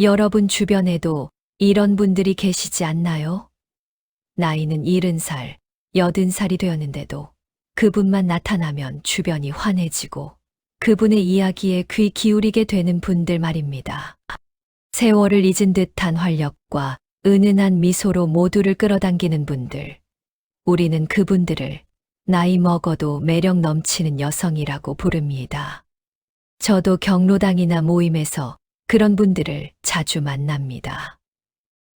여러분 주변에도 이런 분들이 계시지 않나요? 나이는 70살, 80살이 되었는데도 그분만 나타나면 주변이 환해지고 그분의 이야기에 귀 기울이게 되는 분들 말입니다. 세월을 잊은 듯한 활력과 은은한 미소로 모두를 끌어당기는 분들. 우리는 그분들을 나이 먹어도 매력 넘치는 여성이라고 부릅니다. 저도 경로당이나 모임에서 그런 분들을 자주 만납니다.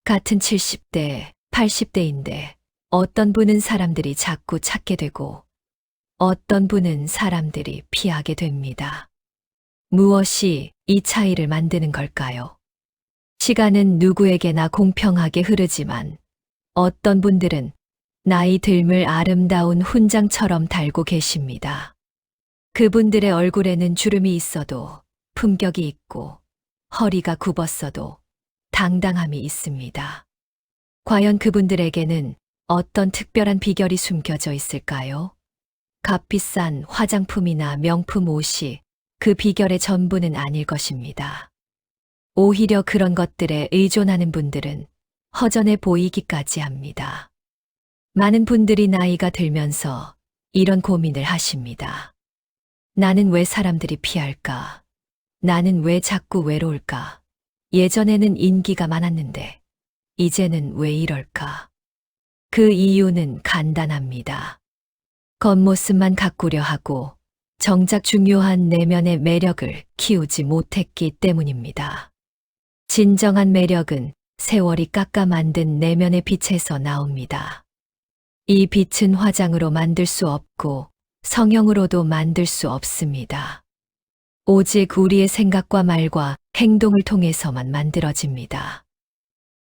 같은 70대, 80대인데 어떤 분은 사람들이 자꾸 찾게 되고 어떤 분은 사람들이 피하게 됩니다. 무엇이 이 차이를 만드는 걸까요? 시간은 누구에게나 공평하게 흐르지만 어떤 분들은 나이 들물 아름다운 훈장처럼 달고 계십니다. 그분들의 얼굴에는 주름이 있어도 품격이 있고 허리가 굽었어도 당당함이 있습니다. 과연 그분들에게는 어떤 특별한 비결이 숨겨져 있을까요? 값비싼 화장품이나 명품 옷이 그 비결의 전부는 아닐 것입니다. 오히려 그런 것들에 의존하는 분들은 허전해 보이기까지 합니다. 많은 분들이 나이가 들면서 이런 고민을 하십니다. 나는 왜 사람들이 피할까? 나는 왜 자꾸 외로울까? 예전에는 인기가 많았는데, 이제는 왜 이럴까? 그 이유는 간단합니다. 겉모습만 가꾸려 하고, 정작 중요한 내면의 매력을 키우지 못했기 때문입니다. 진정한 매력은 세월이 깎아 만든 내면의 빛에서 나옵니다. 이 빛은 화장으로 만들 수 없고 성형으로도 만들 수 없습니다. 오직 우리의 생각과 말과 행동을 통해서만 만들어집니다.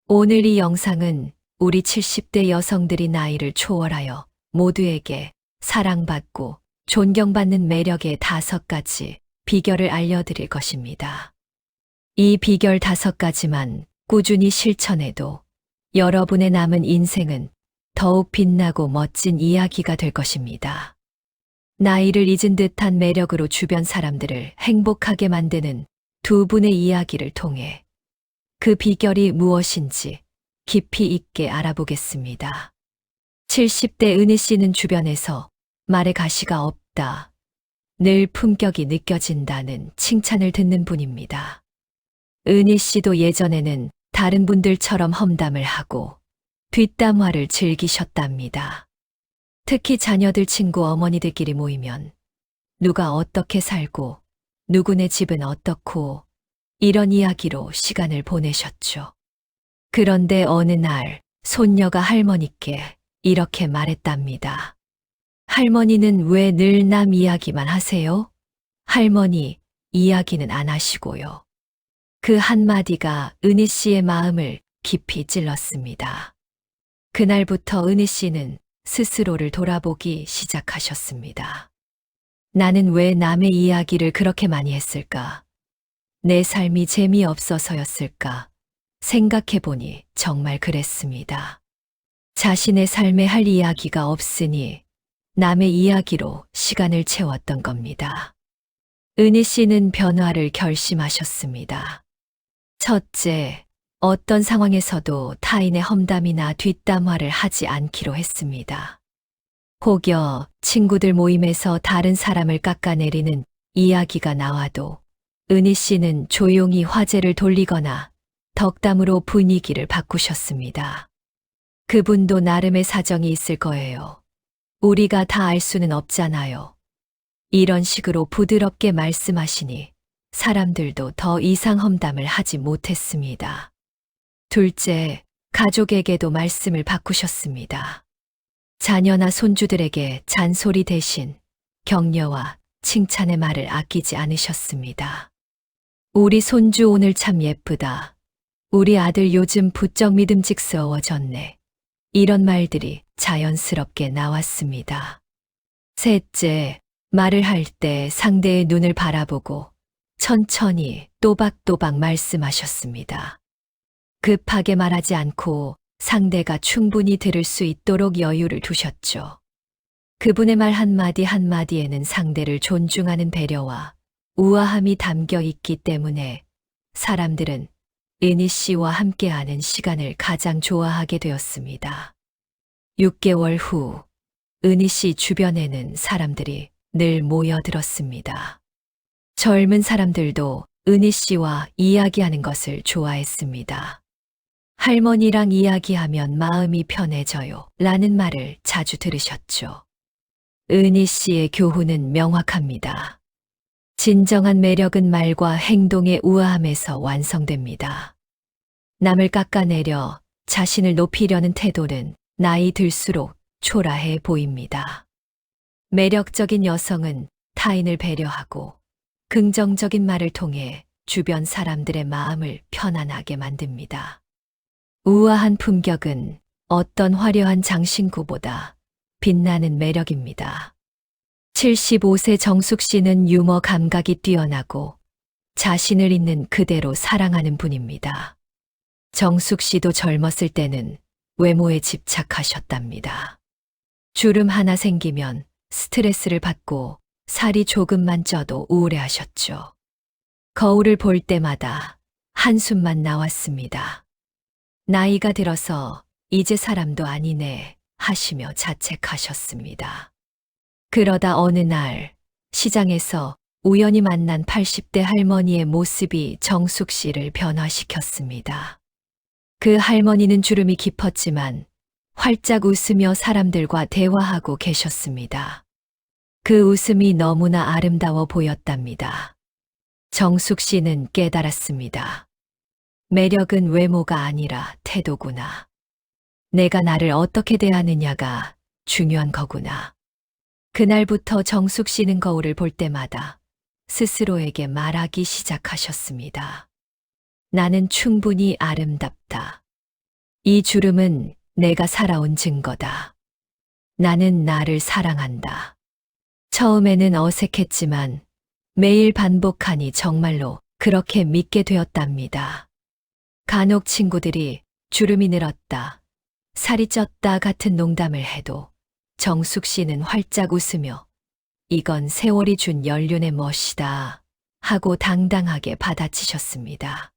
오늘 이 영상은 우리 70대 여성들이 나이를 초월하여 모두에게 사랑받고 존경받는 매력의 다섯 가지 비결을 알려드릴 것입니다. 이 비결 다섯 가지만 꾸준히 실천해도 여러분의 남은 인생은 더욱 빛나고 멋진 이야기가 될 것입니다. 나이를 잊은 듯한 매력으로 주변 사람들을 행복하게 만드는 두 분의 이야기를 통해 그 비결이 무엇인지 깊이 있게 알아보겠습니다. 70대 은희 씨는 주변에서 말의 가시가 없다. 늘 품격이 느껴진다는 칭찬을 듣는 분입니다. 은희 씨도 예전에는 다른 분들처럼 험담을 하고 뒷담화를 즐기셨답니다. 특히 자녀들 친구 어머니들끼리 모이면 누가 어떻게 살고 누구네 집은 어떻고 이런 이야기로 시간을 보내셨죠. 그런데 어느 날 손녀가 할머니께 이렇게 말했답니다. 할머니는 왜 늘 남 이야기만 하세요? 할머니 이야기는 안 하시고요. 그 한마디가 은희 씨의 마음을 깊이 찔렀습니다. 그날부터 은희 씨는 스스로를 돌아보기 시작하셨습니다. 나는 왜 남의 이야기를 그렇게 많이 했을까? 내 삶이 재미없어서였을까? 생각해보니 정말 그랬습니다. 자신의 삶에 할 이야기가 없으니 남의 이야기로 시간을 채웠던 겁니다. 은희 씨는 변화를 결심하셨습니다. 첫째, 어떤 상황에서도 타인의 험담이나 뒷담화를 하지 않기로 했습니다. 혹여 친구들 모임에서 다른 사람을 깎아내리는 이야기가 나와도 은희 씨는 조용히 화제를 돌리거나 덕담으로 분위기를 바꾸셨습니다. 그분도 나름의 사정이 있을 거예요. 우리가 다 알 수는 없잖아요. 이런 식으로 부드럽게 말씀하시니 사람들도 더 이상 험담을 하지 못했습니다. 둘째, 가족에게도 말씀을 바꾸셨습니다. 자녀나 손주들에게 잔소리 대신 격려와 칭찬의 말을 아끼지 않으셨습니다. 우리 손주 오늘 참 예쁘다. 우리 아들 요즘 부쩍 믿음직스러워졌네. 이런 말들이 자연스럽게 나왔습니다. 셋째, 말을 할 때 상대의 눈을 바라보고 천천히 또박또박 말씀하셨습니다. 급하게 말하지 않고 상대가 충분히 들을 수 있도록 여유를 두셨죠. 그분의 말 한마디 한마디에는 상대를 존중하는 배려와 우아함이 담겨 있기 때문에 사람들은 은희 씨와 함께하는 시간을 가장 좋아하게 되었습니다. 6개월 후, 은희 씨 주변에는 사람들이 늘 모여들었습니다. 젊은 사람들도 은희 씨와 이야기하는 것을 좋아했습니다. 할머니랑 이야기하면 마음이 편해져요. 라는 말을 자주 들으셨죠. 은희 씨의 교훈은 명확합니다. 진정한 매력은 말과 행동의 우아함에서 완성됩니다. 남을 깎아내려 자신을 높이려는 태도는 나이 들수록 초라해 보입니다. 매력적인 여성은 타인을 배려하고 긍정적인 말을 통해 주변 사람들의 마음을 편안하게 만듭니다. 우아한 품격은 어떤 화려한 장신구보다 빛나는 매력입니다. 75세 정숙 씨는 유머 감각이 뛰어나고 자신을 있는 그대로 사랑하는 분입니다. 정숙 씨도 젊었을 때는 외모에 집착하셨답니다. 주름 하나 생기면 스트레스를 받고 살이 조금만 쪄도 우울해하셨죠. 거울을 볼 때마다 한숨만 나왔습니다. 나이가 들어서 이제 사람도 아니네 하시며 자책하셨습니다. 그러다 어느 날 시장에서 우연히 만난 80대 할머니의 모습이 정숙 씨를 변화시켰습니다. 그 할머니는 주름이 깊었지만 활짝 웃으며 사람들과 대화하고 계셨습니다. 그 웃음이 너무나 아름다워 보였답니다. 정숙 씨는 깨달았습니다. 매력은 외모가 아니라 태도구나. 내가 나를 어떻게 대하느냐가 중요한 거구나. 그날부터 정숙 씨는 거울을 볼 때마다 스스로에게 말하기 시작하셨습니다. 나는 충분히 아름답다. 이 주름은 내가 살아온 증거다. 나는 나를 사랑한다. 처음에는 어색했지만 매일 반복하니 정말로 그렇게 믿게 되었답니다. 간혹 친구들이 주름이 늘었다, 살이 쪘다 같은 농담을 해도 정숙 씨는 활짝 웃으며 이건 세월이 준 연륜의 멋이다 하고 당당하게 받아치셨습니다.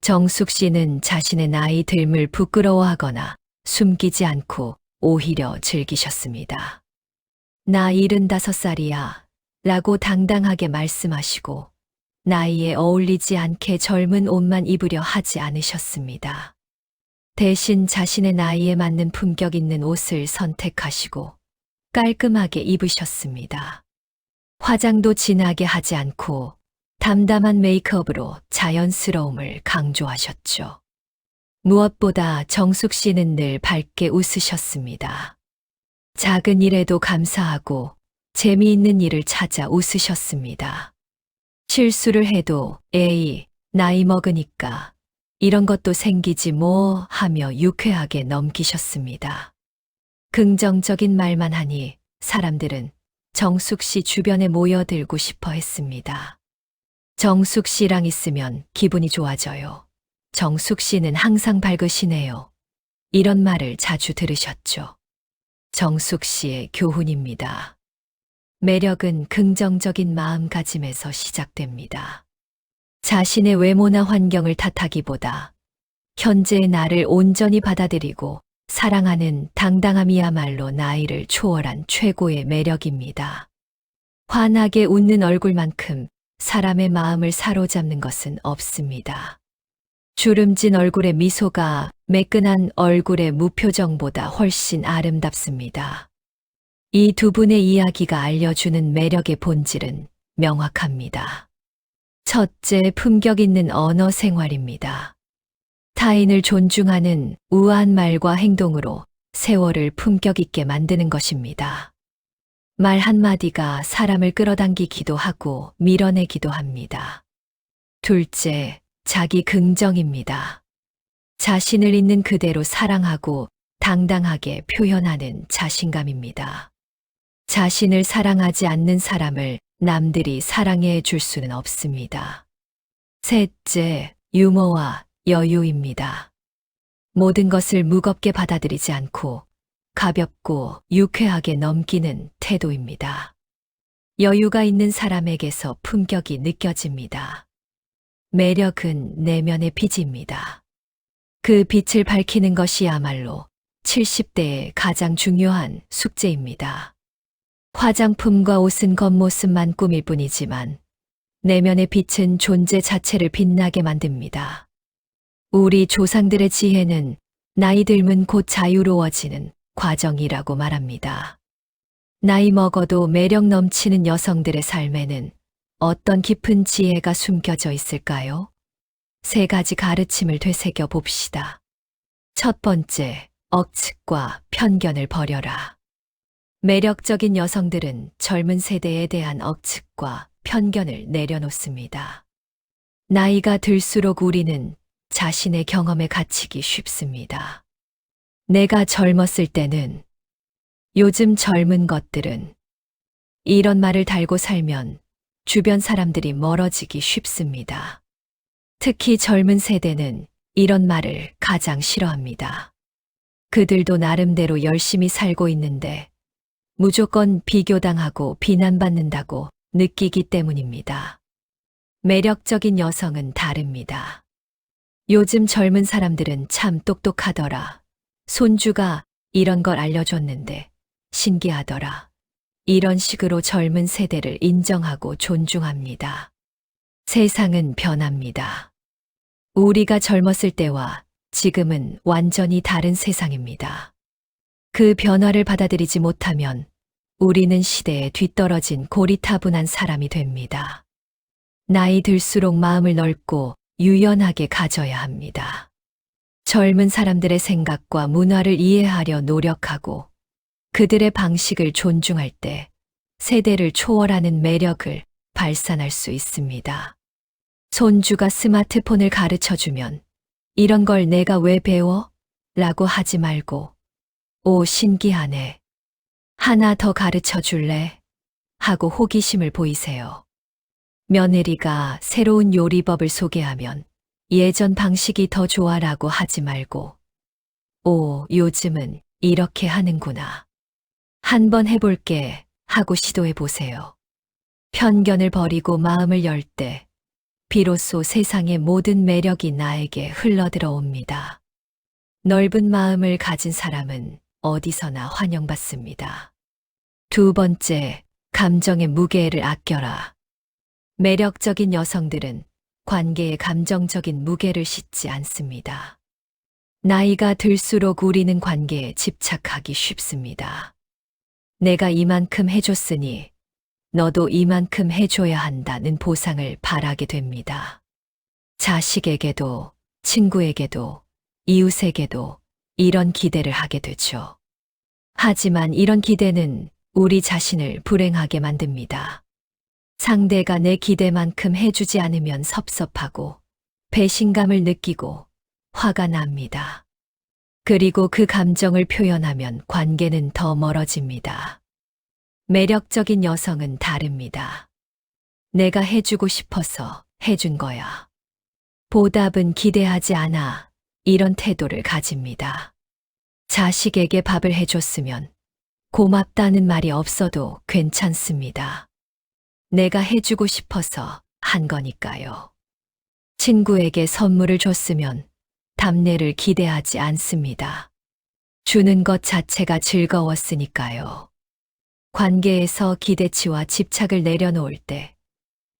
정숙 씨는 자신의 나이 듦을 부끄러워하거나 숨기지 않고 오히려 즐기셨습니다. 나 75살이야 라고 당당하게 말씀하시고 나이에 어울리지 않게 젊은 옷만 입으려 하지 않으셨습니다. 대신 자신의 나이에 맞는 품격 있는 옷을 선택하시고 깔끔하게 입으셨습니다. 화장도 진하게 하지 않고 담담한 메이크업으로 자연스러움을 강조하셨죠. 무엇보다 정숙 씨는 늘 밝게 웃으셨습니다. 작은 일에도 감사하고 재미있는 일을 찾아 웃으셨습니다. 실수를 해도 에이, 나이 먹으니까 이런 것도 생기지 뭐 하며 유쾌하게 넘기셨습니다. 긍정적인 말만 하니 사람들은 정숙 씨 주변에 모여들고 싶어 했습니다. 정숙 씨랑 있으면 기분이 좋아져요. 정숙 씨는 항상 밝으시네요. 이런 말을 자주 들으셨죠. 정숙 씨의 교훈입니다. 매력은 긍정적인 마음가짐에서 시작됩니다. 자신의 외모나 환경을 탓하기보다 현재의 나를 온전히 받아들이고 사랑하는 당당함이야말로 나이를 초월한 최고의 매력입니다. 환하게 웃는 얼굴만큼 사람의 마음을 사로잡는 것은 없습니다. 주름진 얼굴의 미소가 매끈한 얼굴의 무표정보다 훨씬 아름답습니다. 이 두 분의 이야기가 알려주는 매력의 본질은 명확합니다. 첫째, 품격 있는 언어 생활입니다. 타인을 존중하는 우아한 말과 행동으로 세월을 품격 있게 만드는 것입니다. 말 한마디가 사람을 끌어당기기도 하고 밀어내기도 합니다. 둘째, 자기 긍정입니다. 자신을 있는 그대로 사랑하고 당당하게 표현하는 자신감입니다. 자신을 사랑하지 않는 사람을 남들이 사랑해 줄 수는 없습니다. 셋째, 유머와 여유입니다. 모든 것을 무겁게 받아들이지 않고 가볍고 유쾌하게 넘기는 태도입니다. 여유가 있는 사람에게서 품격이 느껴집니다. 매력은 내면의 빛입니다. 그 빛을 밝히는 것이야말로 70대의 가장 중요한 숙제입니다. 화장품과 옷은 겉모습만 꾸밀 뿐이지만 내면의 빛은 존재 자체를 빛나게 만듭니다. 우리 조상들의 지혜는 나이 들면 곧 자유로워지는 과정이라고 말합니다. 나이 먹어도 매력 넘치는 여성들의 삶에는 어떤 깊은 지혜가 숨겨져 있을까요? 세 가지 가르침을 되새겨 봅시다. 첫 번째, 억측과 편견을 버려라. 매력적인 여성들은 젊은 세대에 대한 억측과 편견을 내려놓습니다. 나이가 들수록 우리는 자신의 경험에 갇히기 쉽습니다. 내가 젊었을 때는 요즘 젊은 것들은 이런 말을 달고 살면 주변 사람들이 멀어지기 쉽습니다. 특히 젊은 세대는 이런 말을 가장 싫어합니다. 그들도 나름대로 열심히 살고 있는데 무조건 비교당하고 비난받는다고 느끼기 때문입니다. 매력적인 여성은 다릅니다. 요즘 젊은 사람들은 참 똑똑하더라. 손주가 이런 걸 알려줬는데 신기하더라. 이런 식으로 젊은 세대를 인정하고 존중합니다. 세상은 변합니다. 우리가 젊었을 때와 지금은 완전히 다른 세상입니다. 그 변화를 받아들이지 못하면 우리는 시대에 뒤떨어진 고리타분한 사람이 됩니다. 나이 들수록 마음을 넓고 유연하게 가져야 합니다. 젊은 사람들의 생각과 문화를 이해하려 노력하고 그들의 방식을 존중할 때 세대를 초월하는 매력을 발산할 수 있습니다. 손주가 스마트폰을 가르쳐 주면 이런 걸 내가 왜 배워? 라고 하지 말고 오, 신기하네. 하나 더 가르쳐 줄래? 하고 호기심을 보이세요. 며느리가 새로운 요리법을 소개하면 예전 방식이 더 좋아라고 하지 말고 오, 요즘은 이렇게 하는구나. 한번 해볼게 하고 시도해 보세요. 편견을 버리고 마음을 열 때 비로소 세상의 모든 매력이 나에게 흘러들어옵니다. 넓은 마음을 가진 사람은 어디서나 환영받습니다. 두 번째, 감정의 무게를 아껴라. 매력적인 여성들은 관계에 감정적인 무게를 싣지 않습니다. 나이가 들수록 우리는 관계에 집착하기 쉽습니다. 내가 이만큼 해줬으니 너도 이만큼 해줘야 한다는 보상을 바라게 됩니다. 자식에게도, 친구에게도, 이웃에게도 이런 기대를 하게 되죠. 하지만 이런 기대는 우리 자신을 불행하게 만듭니다. 상대가 내 기대만큼 해주지 않으면 섭섭하고 배신감을 느끼고 화가 납니다. 그리고 그 감정을 표현하면 관계는 더 멀어집니다. 매력적인 여성은 다릅니다. 내가 해주고 싶어서 해준 거야. 보답은 기대하지 않아 이런 태도를 가집니다. 자식에게 밥을 해줬으면 고맙다는 말이 없어도 괜찮습니다. 내가 해주고 싶어서 한 거니까요. 친구에게 선물을 줬으면 답례를 기대하지 않습니다. 주는 것 자체가 즐거웠으니까요. 관계에서 기대치와 집착을 내려놓을 때,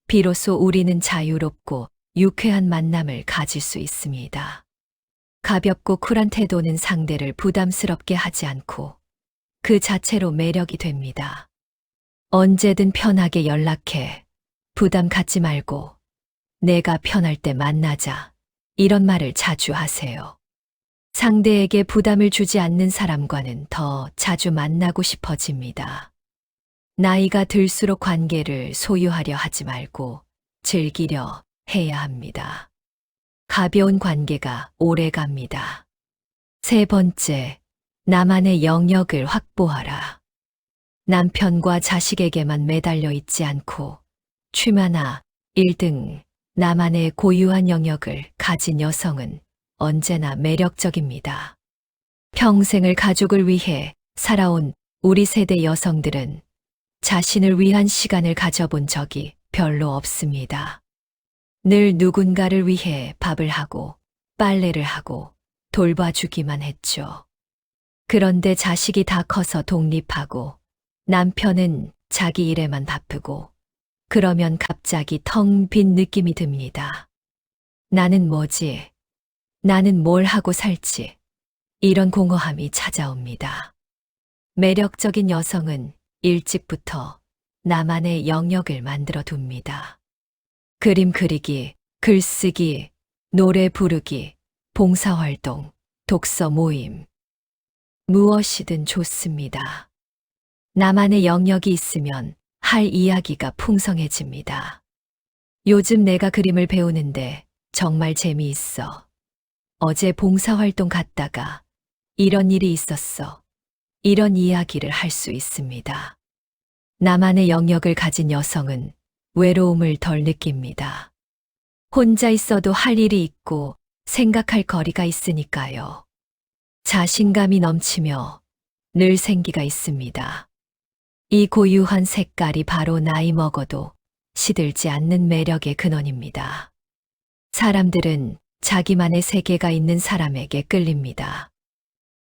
비로소 우리는 자유롭고 유쾌한 만남을 가질 수 있습니다. 가볍고 쿨한 태도는 상대를 부담스럽게 하지 않고 그 자체로 매력이 됩니다. 언제든 편하게 연락해. 부담 갖지 말고 내가 편할 때 만나자. 이런 말을 자주 하세요. 상대에게 부담을 주지 않는 사람과는 더 자주 만나고 싶어집니다. 나이가 들수록 관계를 소유하려 하지 말고 즐기려 해야 합니다. 가벼운 관계가 오래 갑니다. 세 번째, 나만의 영역을 확보하라. 남편과 자식에게만 매달려 있지 않고 취마나 1등 나만의 고유한 영역을 가진 여성은 언제나 매력적입니다. 평생을 가족을 위해 살아온 우리 세대 여성들은 자신을 위한 시간을 가져본 적이 별로 없습니다. 늘 누군가를 위해 밥을 하고 빨래를 하고 돌봐주기만 했죠. 그런데 자식이 다 커서 독립하고 남편은 자기 일에만 바쁘고 그러면 갑자기 텅 빈 느낌이 듭니다. 나는 뭐지? 나는 뭘 하고 살지? 이런 공허함이 찾아옵니다. 매력적인 여성은 일찍부터 나만의 영역을 만들어 둡니다. 그림 그리기, 글쓰기, 노래 부르기, 봉사활동, 독서 모임. 무엇이든 좋습니다. 나만의 영역이 있으면 할 이야기가 풍성해집니다. 요즘 내가 그림을 배우는데 정말 재미있어. 어제 봉사활동 갔다가 이런 일이 있었어. 이런 이야기를 할 수 있습니다. 나만의 영역을 가진 여성은 외로움을 덜 느낍니다. 혼자 있어도 할 일이 있고 생각할 거리가 있으니까요. 자신감이 넘치며 늘 생기가 있습니다. 이 고유한 색깔이 바로 나이 먹어도 시들지 않는 매력의 근원입니다. 사람들은 자기만의 세계가 있는 사람에게 끌립니다.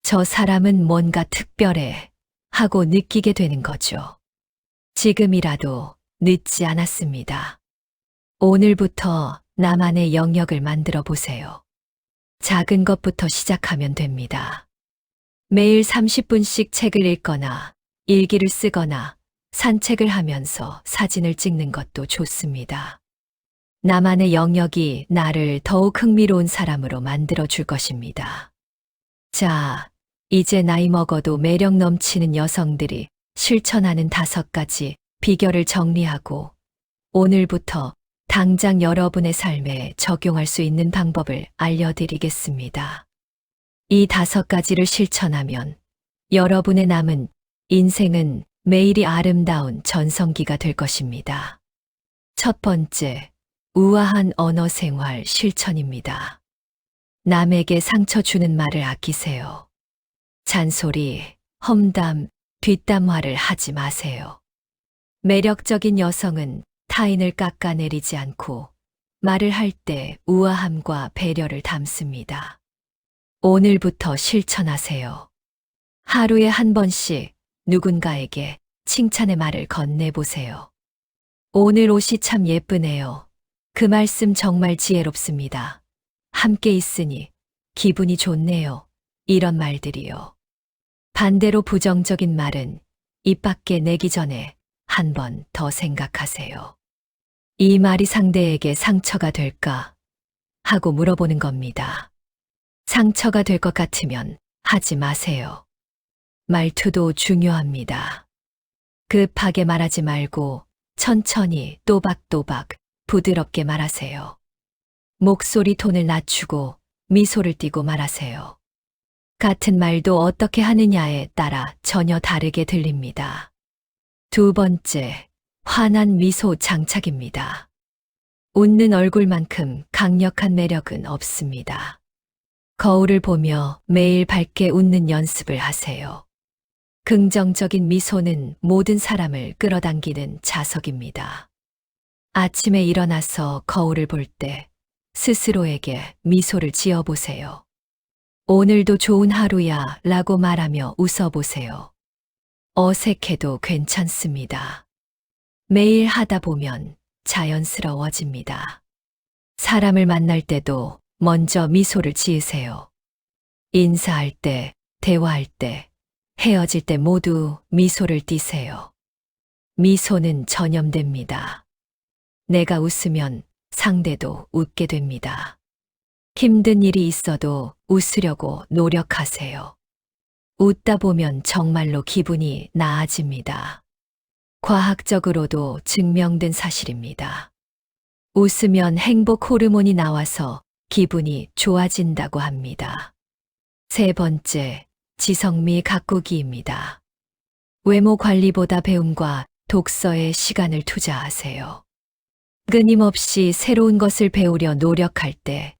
저 사람은 뭔가 특별해 하고 느끼게 되는 거죠. 지금이라도 늦지 않았습니다. 오늘부터 나만의 영역을 만들어 보세요. 작은 것부터 시작하면 됩니다. 매일 30분씩 책을 읽거나 일기를 쓰거나 산책을 하면서 사진을 찍는 것도 좋습니다. 나만의 영역이 나를 더욱 흥미로운 사람으로 만들어 줄 것입니다. 자, 이제 나이 먹어도 매력 넘치는 여성들이 실천하는 다섯 가지 비결을 정리하고 오늘부터 당장 여러분의 삶에 적용할 수 있는 방법을 알려드리겠습니다. 이 다섯 가지를 실천하면 여러분의 남은 인생은 매일이 아름다운 전성기가 될 것입니다. 첫 번째, 우아한 언어 생활 실천입니다. 남에게 상처 주는 말을 아끼세요. 잔소리, 험담, 뒷담화를 하지 마세요. 매력적인 여성은 타인을 깎아내리지 않고 말을 할 때 우아함과 배려를 담습니다. 오늘부터 실천하세요. 하루에 한 번씩 누군가에게 칭찬의 말을 건네보세요. 오늘 옷이 참 예쁘네요. 그 말씀 정말 지혜롭습니다. 함께 있으니 기분이 좋네요. 이런 말들이요. 반대로 부정적인 말은 입 밖에 내기 전에 한 번 더 생각하세요. 이 말이 상대에게 상처가 될까? 하고 물어보는 겁니다. 상처가 될 것 같으면 하지 마세요. 말투도 중요합니다. 급하게 말하지 말고 천천히 또박또박 부드럽게 말하세요. 목소리 톤을 낮추고 미소를 띠고 말하세요. 같은 말도 어떻게 하느냐에 따라 전혀 다르게 들립니다. 두 번째, 환한 미소 장착입니다. 웃는 얼굴만큼 강력한 매력은 없습니다. 거울을 보며 매일 밝게 웃는 연습을 하세요. 긍정적인 미소는 모든 사람을 끌어당기는 자석입니다. 아침에 일어나서 거울을 볼 때 스스로에게 미소를 지어보세요. 오늘도 좋은 하루야 라고 말하며 웃어보세요. 어색해도 괜찮습니다. 매일 하다 보면 자연스러워집니다. 사람을 만날 때도 먼저 미소를 지으세요. 인사할 때, 대화할 때, 헤어질 때 모두 미소를 띠세요. 미소는 전염됩니다. 내가 웃으면 상대도 웃게 됩니다. 힘든 일이 있어도 웃으려고 노력하세요. 웃다 보면 정말로 기분이 나아집니다. 과학적으로도 증명된 사실입니다. 웃으면 행복 호르몬이 나와서 기분이 좋아진다고 합니다. 세 번째, 지성미 가꾸기입니다. 외모 관리보다 배움과 독서에 시간을 투자하세요. 끊임없이 새로운 것을 배우려 노력할 때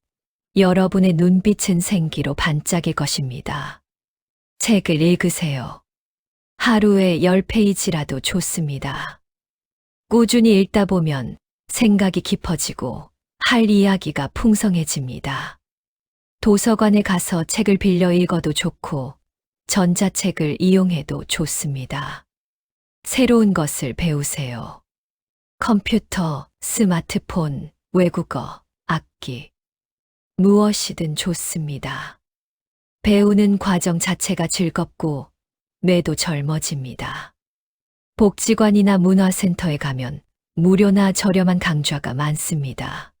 여러분의 눈빛은 생기로 반짝일 것입니다. 책을 읽으세요. 하루에 10페이지라도 좋습니다. 꾸준히 읽다 보면 생각이 깊어지고 할 이야기가 풍성해집니다. 도서관에 가서 책을 빌려 읽어도 좋고, 전자책을 이용해도 좋습니다. 새로운 것을 배우세요. 컴퓨터, 스마트폰, 외국어, 악기. 무엇이든 좋습니다. 배우는 과정 자체가 즐겁고 뇌도 젊어집니다. 복지관이나 문화센터에 가면 무료나 저렴한 강좌가 많습니다.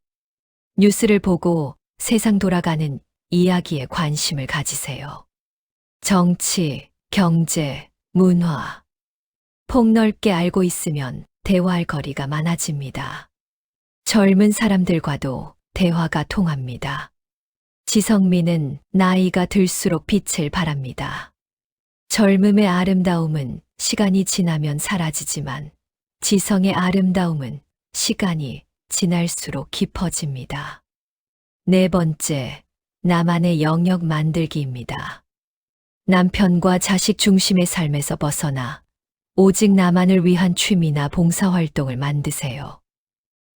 뉴스를 보고 세상 돌아가는 이야기에 관심을 가지세요. 정치, 경제, 문화. 폭넓게 알고 있으면 대화할 거리가 많아집니다. 젊은 사람들과도 대화가 통합니다. 지성미는 나이가 들수록 빛을 발합니다. 젊음의 아름다움은 시간이 지나면 사라지지만 지성의 아름다움은 시간이 지날수록 깊어집니다. 네 번째, 나만의 영역 만들기입니다. 남편과 자식 중심의 삶에서 벗어나 오직 나만을 위한 취미나 봉사활동을 만드세요.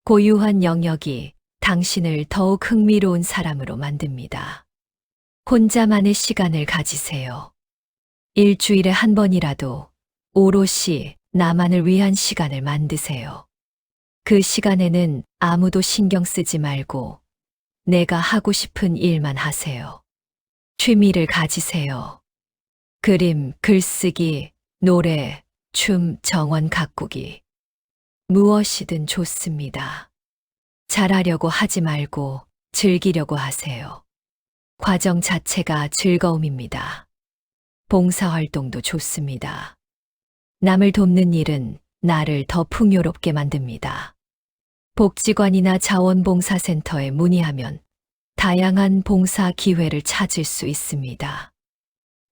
고유한 영역이 당신을 더욱 흥미로운 사람으로 만듭니다. 혼자만의 시간을 가지세요. 일주일에 한 번이라도 오롯이 나만을 위한 시간을 만드세요. 그 시간에는 아무도 신경 쓰지 말고 내가 하고 싶은 일만 하세요. 취미를 가지세요. 그림, 글쓰기, 노래, 춤, 정원 가꾸기. 무엇이든 좋습니다. 잘하려고 하지 말고 즐기려고 하세요. 과정 자체가 즐거움입니다. 봉사활동도 좋습니다. 남을 돕는 일은 나를 더 풍요롭게 만듭니다. 복지관이나 자원봉사센터에 문의하면 다양한 봉사 기회를 찾을 수 있습니다.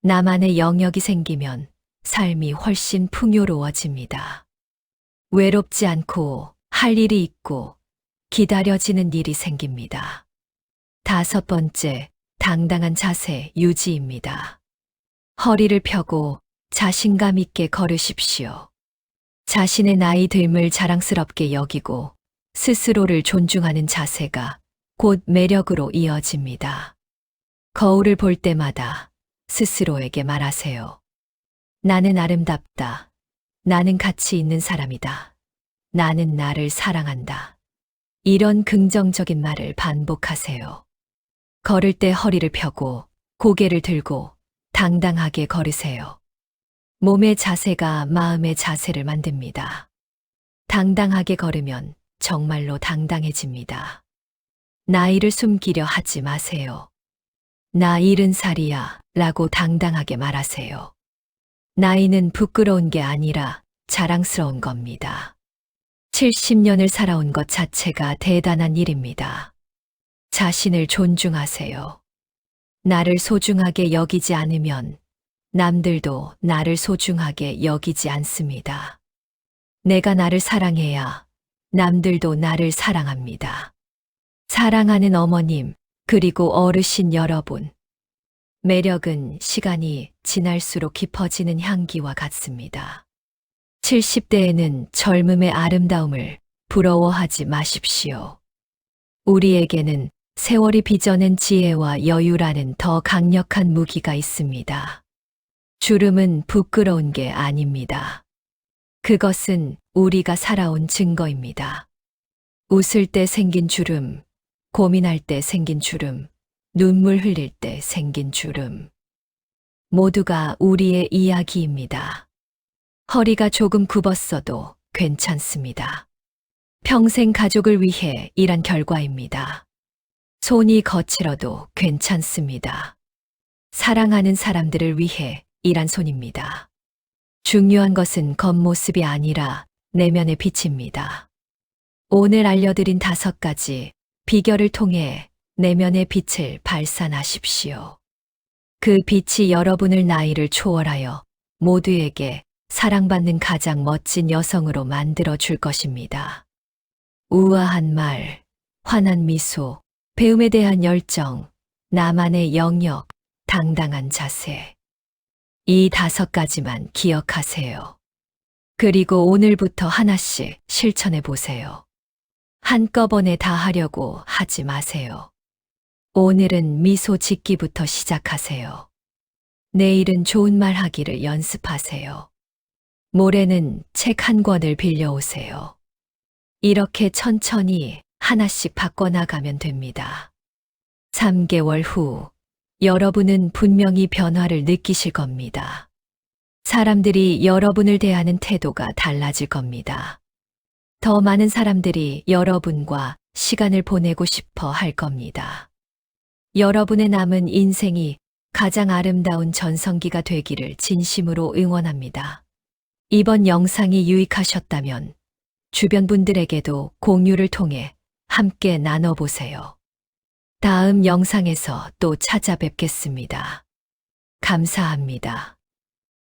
나만의 영역이 생기면 삶이 훨씬 풍요로워집니다. 외롭지 않고 할 일이 있고 기다려지는 일이 생깁니다. 다섯 번째, 당당한 자세 유지입니다. 허리를 펴고 자신감 있게 걸으십시오. 자신의 나이 듦을 자랑스럽게 여기고 스스로를 존중하는 자세가 곧 매력으로 이어집니다. 거울을 볼 때마다 스스로에게 말하세요. 나는 아름답다. 나는 가치 있는 사람이다. 나는 나를 사랑한다. 이런 긍정적인 말을 반복하세요. 걸을 때 허리를 펴고 고개를 들고 당당하게 걸으세요. 몸의 자세가 마음의 자세를 만듭니다. 당당하게 걸으면 정말로 당당해집니다. 나이를 숨기려 하지 마세요. 나 일흔 살이야 라고 당당하게 말하세요. 나이는 부끄러운 게 아니라 자랑스러운 겁니다. 70년을 살아온 것 자체가 대단한 일입니다. 자신을 존중하세요. 나를 소중하게 여기지 않으면 남들도 나를 소중하게 여기지 않습니다. 내가 나를 사랑해야 남들도 나를 사랑합니다. 사랑하는 어머님, 그리고 어르신 여러분. 매력은 시간이 지날수록 깊어지는 향기와 같습니다. 70대에는 젊음의 아름다움을 부러워하지 마십시오. 우리에게는 세월이 빚어낸 지혜와 여유라는 더 강력한 무기가 있습니다. 주름은 부끄러운 게 아닙니다. 그것은 우리가 살아온 증거입니다. 웃을 때 생긴 주름, 고민할 때 생긴 주름, 눈물 흘릴 때 생긴 주름. 모두가 우리의 이야기입니다. 허리가 조금 굽었어도 괜찮습니다. 평생 가족을 위해 일한 결과입니다. 손이 거칠어도 괜찮습니다. 사랑하는 사람들을 위해 일한 손입니다. 중요한 것은 겉모습이 아니라 내면의 빛입니다. 오늘 알려드린 다섯 가지 비결을 통해 내면의 빛을 발산하십시오. 그 빛이 여러분을 나이를 초월하여 모두에게 사랑받는 가장 멋진 여성으로 만들어 줄 것입니다. 우아한 말, 환한 미소, 배움에 대한 열정, 나만의 영역, 당당한 자세. 이 다섯 가지만 기억하세요. 그리고 오늘부터 하나씩 실천해 보세요. 한꺼번에 다 하려고 하지 마세요. 오늘은 미소 짓기부터 시작하세요. 내일은 좋은 말 하기를 연습하세요. 모레는 책 한 권을 빌려오세요. 이렇게 천천히 하나씩 바꿔나가면 됩니다. 3개월 후, 여러분은 분명히 변화를 느끼실 겁니다. 사람들이 여러분을 대하는 태도가 달라질 겁니다. 더 많은 사람들이 여러분과 시간을 보내고 싶어 할 겁니다. 여러분의 남은 인생이 가장 아름다운 전성기가 되기를 진심으로 응원합니다. 이번 영상이 유익하셨다면 주변 분들에게도 공유를 통해 함께 나눠보세요. 다음 영상에서 또 찾아뵙겠습니다. 감사합니다.